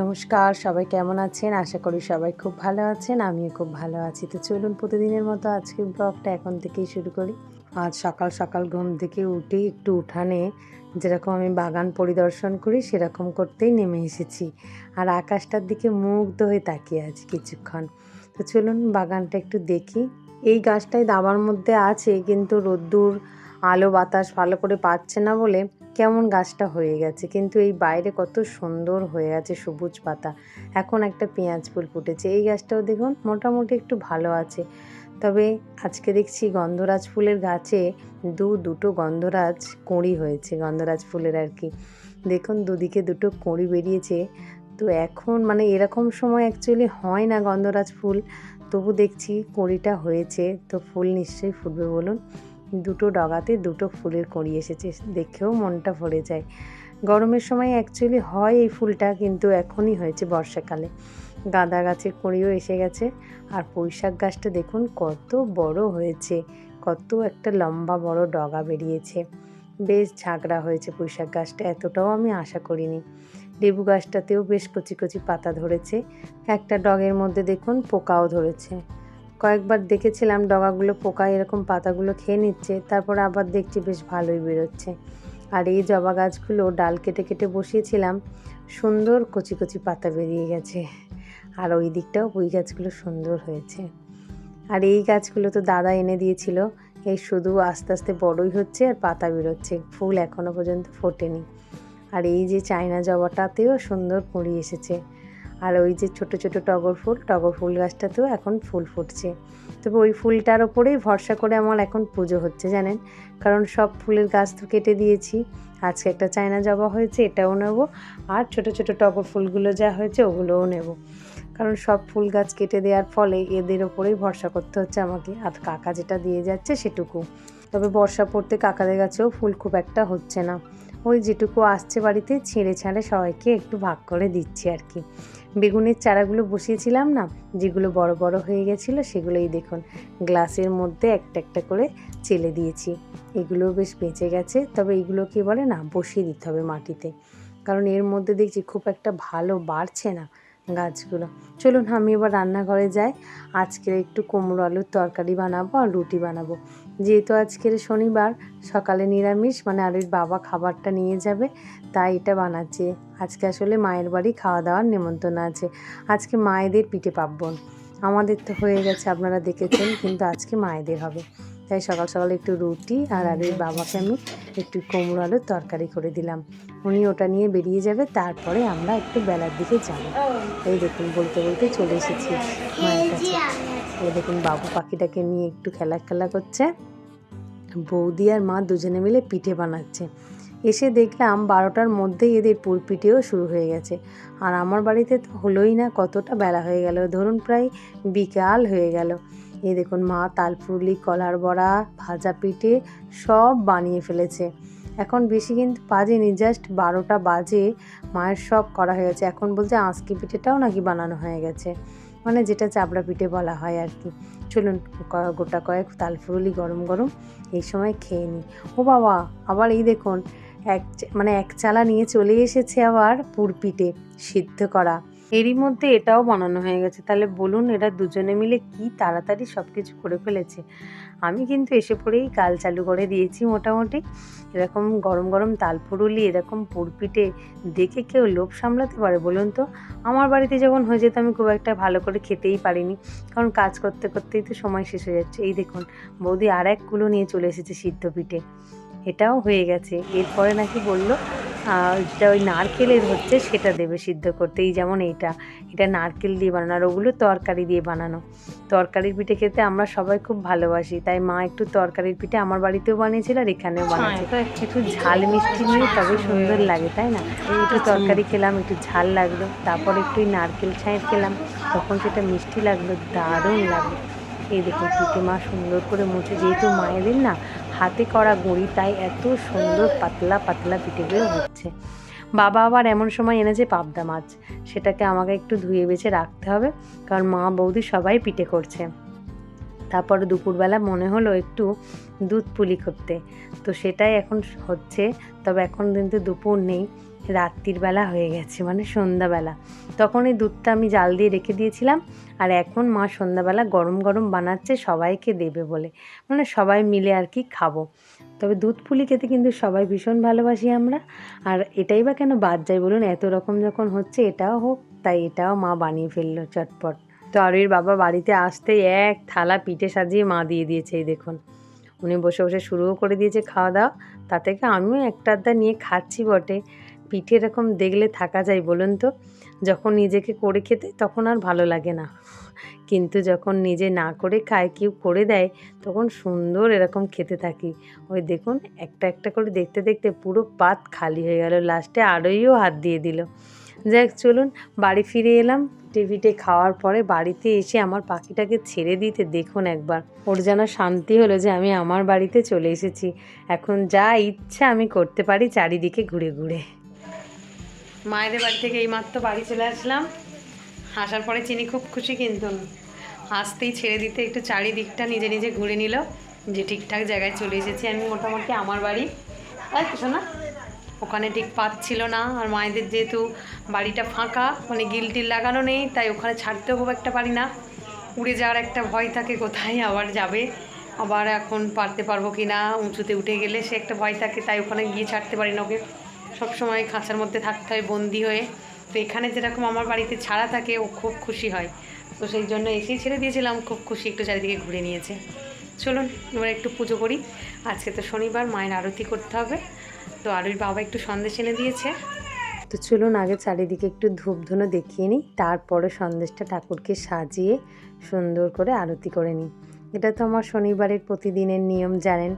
নমস্কার, সবাই কেমন আছেন? আশা করি সবাই খুব ভালো আছেন, আমিও খুব ভালো আছি। তো চলুন প্রতিদিনের মতো আজকের ব্লগটা এখন থেকেই শুরু করি। আজ সকাল সকাল ঘুম থেকে উঠে একটু উঠানে যেরকম আমি বাগান পরিদর্শন করি, সেরকম করতেই নেমে এসেছি। আর আকাশটার দিকে মুগ্ধ হয়ে তাকিয়ে আছি কিছুক্ষণ। তো চলুন বাগানটা একটু দেখি। এই গাছটাই দাবার মধ্যে আছে, কিন্তু রোদ্দুর, আলো বাতাস ভালো করে পাচ্ছে না বলে কেমন গাছটা হয়ে গেছে, কিন্তু এই বাইরে কত সুন্দর হয়ে আছে সবুজ পাতা। এখন একটা পেঁয়াজ ফুল ফুটেছে, এই গাছটাও দেখুন মোটামুটি একটু ভালো আছে। তবে আজকে দেখছি গন্ধরাজ ফুলের গাছে দু, দুটো গন্ধরাজ কুঁড়ি হয়েছে, গন্ধরাজ ফুলের আর কি। দেখুন দুদিকে দুটো কুঁড়ি বেরিয়েছে। তো এখন মানে এরকম সময় অ্যাকচুয়ালি হয় না গন্ধরাজ ফুল, তবু দেখছি কুঁড়িটা হয়েছে, তো ফুল নিশ্চয়ই ফুটবে বলুন। দুটো ডগাতে দুটো ফুলের কড়ি এসেছে, দেখেও মনটা ভরে যায়। গরমের সময় অ্যাকচুয়ালি হয় এই ফুলটা, কিন্তু এখনই হয়েছে বর্ষাকালে। গাঁদা গাছের কড়িও এসে গেছে, আর পুঁইশাক গাছটা দেখুন কত বড় হয়েছে, কত একটা লম্বা বড় ডগা বেরিয়েছে। বেশ ঝাঁকড়া হয়েছে পুঁইশাক গাছটা, এতটাও আমি আশা করিনি। লেবু গাছটাতেও বেশ কচি কচি পাতা ধরেছে, একটা ডগের মধ্যে দেখুন পোকাও ধরেছে। কয়েকবার দেখেছিলাম ডগাগুলো পোকা, এরকম পাতাগুলো খেয়ে নিচ্ছে, তারপর আবার দেখছি বেশ ভালোই বেরোচ্ছে। আর এই জবা গাছগুলো ডাল কেটে কেটে বসিয়েছিলাম, সুন্দর কচি কচি পাতা বেরিয়ে গেছে। আর ওই দিকটাও ওই গাছগুলো সুন্দর হয়েছে। আর এই গাছগুলো তো দাদা এনে দিয়েছিল, এই শুধু আস্তে আস্তে বড়ই হচ্ছে আর পাতা বেরোচ্ছে, ফুল এখনও পর্যন্ত ফোটেনি। আর এই যে চায়না জবাটাতেও সুন্দর কুঁড়ি এসেছে। আর ওই যে ছোট ছোট টগর ফুল টগর ফুল গাছটাতেও এখন ফুল ফুটছে। তবে ওই ফুলটার ওপরেই ভরসা করে আমার এখন পুজো হচ্ছে, জানেন? কারণ সব ফুলের গাছ তো কেটে দিয়েছি। আজকে একটা চায়না জবা হয়েছে, এটাও নেব। আর ছোট ছোট টগর ফুলগুলো যা হয়েছে, ওগুলোও নেব। কারণ সব ফুল গাছ কেটে দেওয়ার ফলে এদের ওপরেই ভরসা করতে হচ্ছে আমাকে। আর কাকা যেটা দিয়ে যাচ্ছে সেটুকু। তবে বর্ষা পড়তে কাকাদের গাছেও ফুল খুব একটা হচ্ছে না। ওই যেটুকু আসছে বাড়িতে ছেড়ে ছাড়ে সবাইকে একটু ভাগ করে দিচ্ছি আর কি। বেগুনের চারাগুলো বসিয়েছিলাম না, যেগুলো বড় বড় হয়ে গেছিল সেগুলোই দেখুন, গ্লাসের মধ্যে একটা একটা করে চেলে দিয়েছি। এগুলো বেশ বেঁচে গেছে, তবে এগুলো কি বলে না, বসিয়ে দিতে হবে মাটিতে। কারণ এর মধ্যে দেখছি খুব একটা ভালো বাড়ছে না গাছগুলো। চলুন, আমি এবার রান্নাঘরে যাই। আজকের একটু কুমড়ো আলুর তরকারি বানাবো আর রুটি বানাবো। যেহেতু আজকের শনিবার, সকালে নিরামিষ মানে আলুর বাবা খাবারটা নিয়ে যাবে, তাই এটা বানাচ্ছে। আজকে আসলে মায়ের বাড়ি খাওয়া দাওয়ার নেমন্তন্ন আছে। আজকে মায়েদের পিঠে পার্বণ। আমাদের তো হয়ে গেছে, আপনারা দেখেছেন, কিন্তু আজকে মায়েদের হবে। তাই সকাল সকাল একটু রুটি আর আলুর বাবাকে আমি একটু কুমড়ো আলুর তরকারি করে দিলাম। উনি ওটা নিয়ে বেরিয়ে যাবে, তারপরে আমরা একটু বেলার দিকে যাব। এই দেখুন, বলতে বলতে চলে এসেছি মায়ের কাছে। দেখুন বাবু পাখিটাকে নিয়ে একটু খেলা খেলা করছে। বৌদি আর মা দুজনে মিলে পিঠে বানাচ্ছে। এসে দেখলাম বারোটার মধ্যেই এদের পুর পিঠেও শুরু হয়ে গেছে। আর আমার বাড়িতে তো হলোই না, কতটা বেলা হয়ে গেল। ধরুন প্রায় বিকাল হয়ে গেল। এই দেখুন মা তালপুরলি কলার বড়া, ভাজা পিঠে সব বানিয়ে ফেলেছে। এখন বেশি কিন্তু বাজেনি, জাস্ট বারোটা বাজে। মায়ের সব করা হয়ে গেছে। এখন বলছে আঁসকি পিঠেটাও নাকি বানানো হয়ে গেছে। মানে যেটা চাবড়া পিঠে বলা হয় আর কি। চলুন গোটা কয়েক তালফুরুলি গরম গরম এই সময় খেয়ে নিই। ও বাবা, আবার এই দেখুন, এক মানে এক চালা নিয়ে চলে এসেছে আবার পুরপিঠে সিদ্ধ করা। এরই মধ্যে এটাও বানানো হয়ে গেছে। তাহলে বলুন, এরা দুজনে মিলে কি তাড়াতাড়ি সব কিছু করে ফেলেছে। আমি কিন্তু এসে পড়েই কাল চালু করে দিয়েছি মোটামুটি। এরকম গরম গরম তালপুরুলি এরকম পুরপিঠে দেখে কেউ লোভ সামলাতে পারে বলুন তো? আমার বাড়িতে যখন হয়ে যেত, আমি খুব একটা ভালো করে খেতেই পারিনি। কারণ কাজ করতে করতেই তো সময় শেষ হয়ে যাচ্ছে। এই দেখুন, বৌদি আর এক কুলো নিয়ে চলে এসেছে সিদ্ধ পিঠে। এটাও হয়ে গেছে। এরপরে নাকি বলল যেটা ওই নারকেলের হচ্ছে, সেটা দেবে সিদ্ধ করতে। এই যেমন এইটা। এটা নারকেল দিয়ে বানানো আর ওগুলো তরকারি দিয়ে বানানো। তরকারির পিঠে খেতে আমরা সবাই খুব ভালোবাসি তাই মা একটু তরকারির পিঠে আমার বাড়িতেও বানিয়েছিল আর এখানেও বানিয়েছে একটু ঝাল মিষ্টি নিয়ে তবে সুন্দর লাগে তাই না? একটু তরকারি খেলাম একটু ঝাল লাগল তারপর একটু নারকেল ছাঁয়ের খেলাম তখন সেটা মিষ্টি লাগল দারুণ লাগল। এই দেখুন পিঠে মা সুন্দর করে মুছে যেহেতু মায়েদের না হাতে করা গুঁড়ি তাই এত সুন্দর পাতলা পাতলা পিঠেগুলো হচ্ছে। বাবা আবার এমন সময় এনেছে পাবদা মাছ। সেটাকে আমাকে একটু ধুয়ে বেছে রাখতে হবে, কারণ মা বৌদি সবাই পিঠে করছে। তারপরে দুপুরবেলা মনে হলো একটু দুধ পুলি করতে। তো সেটাই এখন হচ্ছে, তবে এখন কিন্তু দুপুর নেই, রাত্রির বেলা হয়ে গেছে মানে সন্ধ্যাবেলা। তখন এই দুধটা আমি জাল দিয়ে রেখে দিয়েছিলাম, আর এখন মা সন্ধ্যাবেলা গরম গরম বানাচ্ছে, সবাইকে দেবে বলে। মানে সবাই মিলে আর কি খাব। তবে দুধ পুলি খেতে কিন্তু সবাই ভীষণ ভালোবাসি আমরা, আর এটাই বা কেন বাদ যায় বলুন? এত রকম যখন হচ্ছে, এটাও হোক, তাই এটাও মা বানিয়ে ফেলল চটপট। তো বাবা বাড়িতে আসতেই এক থালা পিঠে সাজিয়ে মা দিয়ে দিয়েছে, এই দেখুন। উনি বসে বসে শুরুও করে দিয়েছে খাওয়া দাওয়া তা থেকে আমিও একটা আধা নিয়ে খাচ্ছি বটে। পিঠে এরকম দেখলে থাকা যায়, বলুন তো। যখন নিজেকে করে খেতে তখন আর ভালো লাগে না। কিন্তু যখন নিজে না করে খায়, কেউ করে দেয়, তখন সুন্দর এরকম খেতে থাকি। ওই দেখুন, একটা একটা করে দেখতে দেখতে পুরো পাত খালি হয়ে গেল। লাস্টে আরোইও হাত দিয়ে দিল। যাক, চলুন বাড়ি ফিরে এলাম। টিভিতে খাওয়ার পরে বাড়িতে এসে আমার পাখিটাকে ছেড়ে দিতে দেখুন একবার। ওর যেন শান্তি হলো যে আমি আমার বাড়িতে চলে এসেছি। এখন যা ইচ্ছা আমি করতে পারি চারিদিকে ঘুরে ঘুরে। মায়েদের বাড়ি থেকে এইমাত্র বাড়ি চলে আসলাম। আসার পরে চিনি খুব খুশি কিন্তু। আসতেই ছেড়ে দিতে একটু চারিদিকটা নিজে নিজে ঘুরে নিল। যে ঠিকঠাক জায়গায় চলে এসেছি আমি মোটামুটি আমার বাড়ি। তাই কিছু না ওখানে ঠিক পাচ্ছিল না। আর মায়েদের যেহেতু বাড়িটা ফাঁকা মানে গিলটিল লাগানো নেই, তাই ওখানে ছাড়তেও খুব একটা পারি না। উড়ে যাওয়ার একটা ভয় থাকে, কোথায় আবার যাবে? আবার এখন পারতে পারব কি না? উঁচুতে উঠে গেলে সে একটা ভয় থাকে, তাই ওখানে গিয়ে ছাড়তে পারি না ওকে। সবসময় খাঁচার মধ্যে থাকতে হয়, বন্দি হয়ে। তো এখানে যেরকম আমার বাড়িতে ছাড়া থাকে, ও খুব খুশি হয়। তো সেই জন্য এসেই ছেড়ে দিয়েছিলাম, খুব খুশি একটু চারিদিকে ঘুরে নিয়েছে। চলুন, এবার একটু পুজো করি। আজকে তো শনিবার, মায়ের আরতি করতে হবে। তো আরুর বাবা একটু সন্দেশ এনে দিয়েছে। তো চলুন আগে চারিদিকে একটু ধূপধুনো দেখিয়ে নিই, তারপরে সন্দেশটা ঠাকুরকে সাজিয়ে সুন্দর করে আরতি করে নিই। এটা তো আমার শনিবারের প্রতিদিনের নিয়ম জানেন,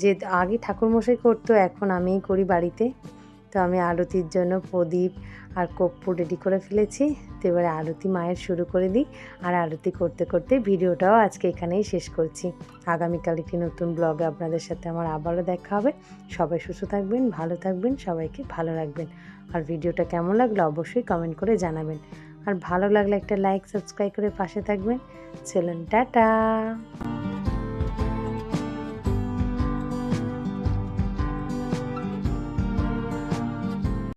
যে আগে ঠাকুরমশাই করতো, এখন আমিই করি বাড়িতে। তো আমি আরতির জন্য প্রদীপ আর কর্পূর রেডি করে ফেলেছি। তো এবারে আরতি মায়ের শুরু করে দিই আর আরতি করতে করতে ভিডিওটাও আজকে এখানেই শেষ করছি। আগামীকাল একটি নতুন ব্লগে আপনাদের সাথে আমার আবারও দেখা হবে। সবাই সুস্থ থাকবেন, ভালো থাকবেন, সবাইকে ভালো রাখবেন। আর ভিডিওটা কেমন লাগল অবশ্যই কমেন্ট করে জানাবেন। আর ভালো লাগলে একটা লাইক সাবস্ক্রাইব করে পাশে থাকবেন। চলুন, টাটা!